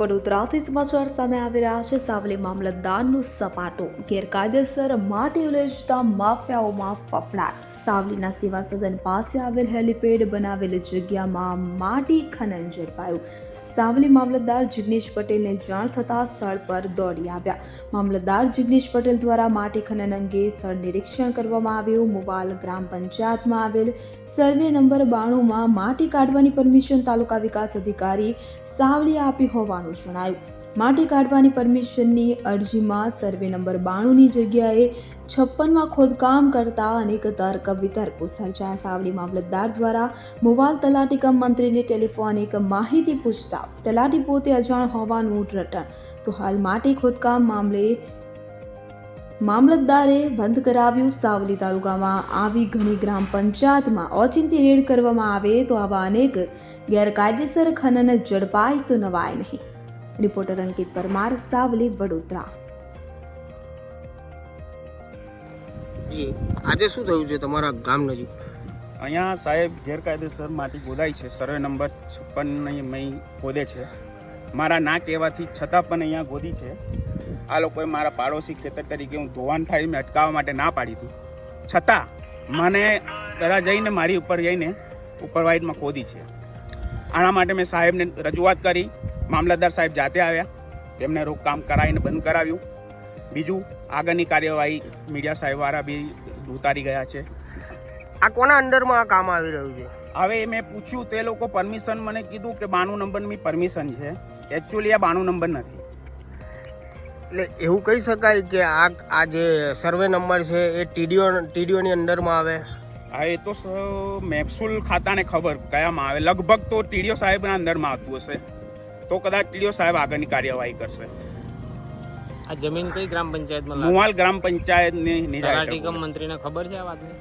વડોદરાથી સમાચાર સામે આવી રહ્યા છે. સાવલી મામલતદારનું સપાટો ગેરકાયદેસર માટી ઉલેજતા માફિયાઓમાં ફફડાટ. સાવલીના સેવા સદન પાસે આવેલ હેલીપેડ બનાવેલી જગ્યામાં માટી ખનન ઝડપાયું. સાવલી મામલતદાર જિગ્નેશ પટેલને જાણ થતાં સ્થળ પર દોડી આવ્યા. મામલતદાર જિગ્નેશ પટેલ દ્વારા માટી ખનન અંગે સ્થળ નિરીક્ષણ કરવામાં આવ્યું. મોવાલ ગ્રામ પંચાયતમાં આવેલ સર્વે નંબર બાણુંમાં માટી કાઢવાની પરમિશન તાલુકા વિકાસ અધિકારી સાવલી આપી હોવાનું જણાયું. માટી કાઢવાની પરમિશનની અરજીમાં સર્વે નંબર બાણુંની જગ્યાએ છપ્પનમાં ખોદકામ કરતા અનેક તર્ક વિતર્કો સર્જાયા સાવલી મામલતદાર દ્વારા મોવાલ તલાટી કમ મંત્રીને ટેલિફોનિક માહિતી પૂછતા, તલાટી પોતે અજાણ હોવાનું રટણ તો હાલ માટી ખોદકામ મામલે મામલતદારે બંધ કરાવ્યું. સાવલી તાલુકામાં આવી ઘણી ગ્રામ પંચાયતમાં ઓચિંતી રેડ કરવામાં આવે તો આવા અનેક ગેરકાયદેસર ખનન ઝડપાય તો નવાય નહીં. રિપોર્ટર અંકિત પરમાર સાવલી વડોદરા. જી આજે શું થયું છે તમારા ગામ નજીક? અહીંયા સાહેબ ગેરકાયદેસર માટી ગોદાય છે સર્વે નંબર છપ્પન મય ગોદે છે. મારા ના કહેવાથી છતાં પણ અહીંયા ગોદી છે. આ લોકોએ મારા પાડોશી ખેતર તરીકે હું ધોવાણ થાય મેં અટકાવવા માટે ના પાડી હતી. છતાં મને દરા જઈને મારી ઉપર જઈને ઉપરવાઇટમાં ખોદી છે. આના માટે મેં સાહેબને રજૂઆત કરી. મામલતદાર સાહેબ જાતે આવ્યા. તેમને રોકકામ કરાવીને બંધ કરાવ્યું. બીજું આગળની કાર્યવાહી મીડિયા સાહેબવાળા બી ઉતારી ગયા છે. આ કોના અંડરમાં આ કામ આવી રહ્યું છે? હવે મેં પૂછ્યું તે લોકો પરમિશન મને કીધું કે બાણું નંબરની પરમિશન છે. એકચ્યુઅલી આ બાણું નંબર નથી. એટલે એવું કહી શકાય કે આ આ જે સર્વે નંબર છે એ ટીડીઓ ટીડીઓની અંડરમાં આવે? હા એ તો મહેસૂલ ખાતાને ખબર કયામાં આવે. લગભગ તો ટીડીઓ સાહેબના અંદરમાં આવતું હશે. તો કદાચ ટીડીઓ સાહેબ આગળની કાર્યવાહી કરશે. આ જમીન કઈ ગ્રામ પંચાયતમાં મુવાલ ગ્રામ પંચાયતની નિરાય મંત્રીને ખબર છે આ વાતની?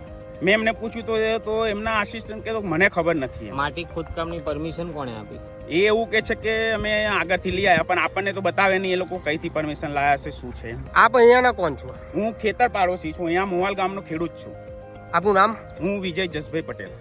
મેં એમને પૂછ્યું તો તો એમના આસિસ્ટન્ટ કે તો મને ખબર નથી માટી ખોદકામની પરમિશન કોણે આપી? એ એવું કે છે કે અમે આગળથી લઈ આવ્યા પણ આપણને તો બતાવે નહીં એ લોકો કઈથી પરમિશન લાયા છે શું છે આપ અહીંયાના કોણ છો? હું ખેતર પાડોશી છું અહીંયા મોવાલ ગામનો ખેડૂત છું. આપનું નામ? હું વિજય જસભાઈ પટેલ.